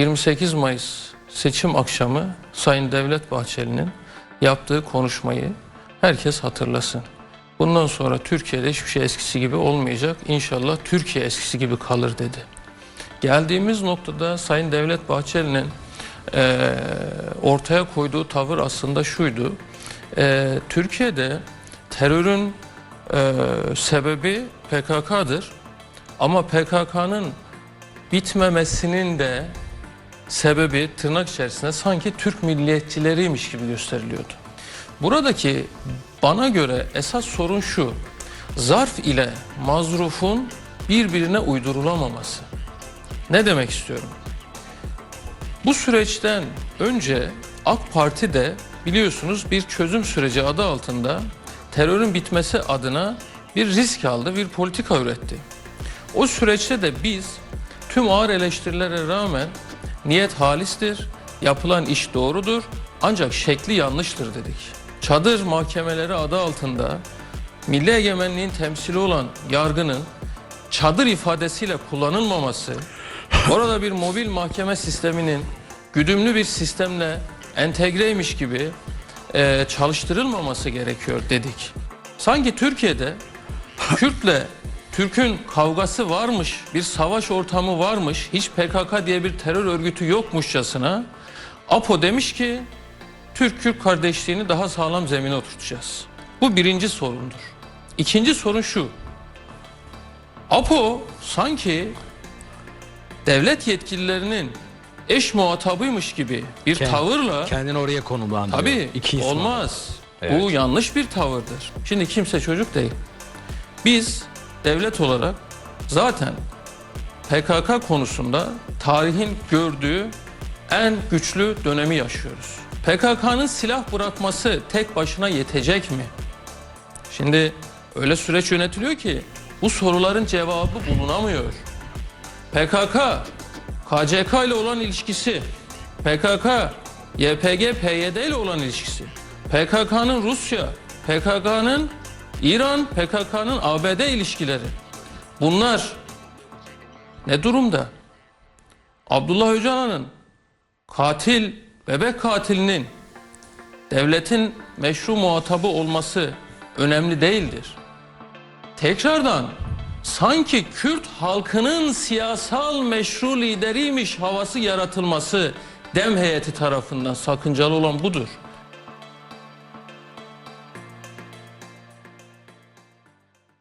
28 Mayıs seçim akşamı Sayın Devlet Bahçeli'nin yaptığı konuşmayı herkes hatırlasın. Bundan sonra Türkiye'de hiçbir şey eskisi gibi olmayacak. İnşallah Türkiye eskisi gibi kalır dedi. Geldiğimiz noktada Sayın Devlet Bahçeli'nin eee, ortaya koyduğu tavır aslında şuydu. Eee, Türkiye'de terörün eee, sebebi PKK'dır. Ama PKK'nın bitmemesinin de sebebi tırnak içerisinde sanki Türk milliyetçileriymiş gibi gösteriliyordu. Buradaki bana göre esas sorun şu. Zarf ile mazrufun birbirine uydurulamaması. Ne demek istiyorum? Bu süreçten önce AK Parti de biliyorsunuz bir çözüm süreci adı altında terörün bitmesi adına bir risk aldı, bir politika üretti. O süreçte de biz tüm ağır eleştirilere rağmen niyet halistir, yapılan iş doğrudur ancak şekli yanlıştır dedik. Çadır mahkemeleri adı altında milli egemenliğin temsili olan yargının çadır ifadesiyle kullanılmaması, orada bir mobil mahkeme sisteminin güdümlü bir sistemle entegreymiş gibi e, çalıştırılmaması gerekiyor dedik. Sanki Türkiye'de Kürtle Türk'ün kavgası varmış, bir savaş ortamı varmış, hiç PKK diye bir terör örgütü yokmuşçasına APO demiş ki Türk-Kürt kardeşliğini daha sağlam zemine oturtacağız. Bu birinci sorundur. İkinci sorun şu. APO sanki devlet yetkililerinin eş muhatabıymış gibi bir Kend- tavırla Kendini oraya konumlandırıyor. Tabii İki olmaz. Evet. Bu yanlış bir tavırdır. Şimdi kimse çocuk değil. Biz devlet olarak zaten PKK konusunda tarihin gördüğü en güçlü dönemi yaşıyoruz. PKK'nın silah bırakması tek başına yetecek mi? Şimdi öyle süreç yönetiliyor ki bu soruların cevabı bulunamıyor. PKK, KCK ile olan ilişkisi, PKK, YPG, PYD ile olan ilişkisi, PKK'nın Rusya, PKK'nın İran, PKK'nın ABD ilişkileri. Bunlar ne durumda? Abdullah Öcalan'ın katil, bebek katilinin devletin meşru muhatabı olması önemli değildir tekrardan sanki Kürt halkının siyasal meşru lideriymiş havası yaratılması dem heyeti tarafından sakıncalı olan budur.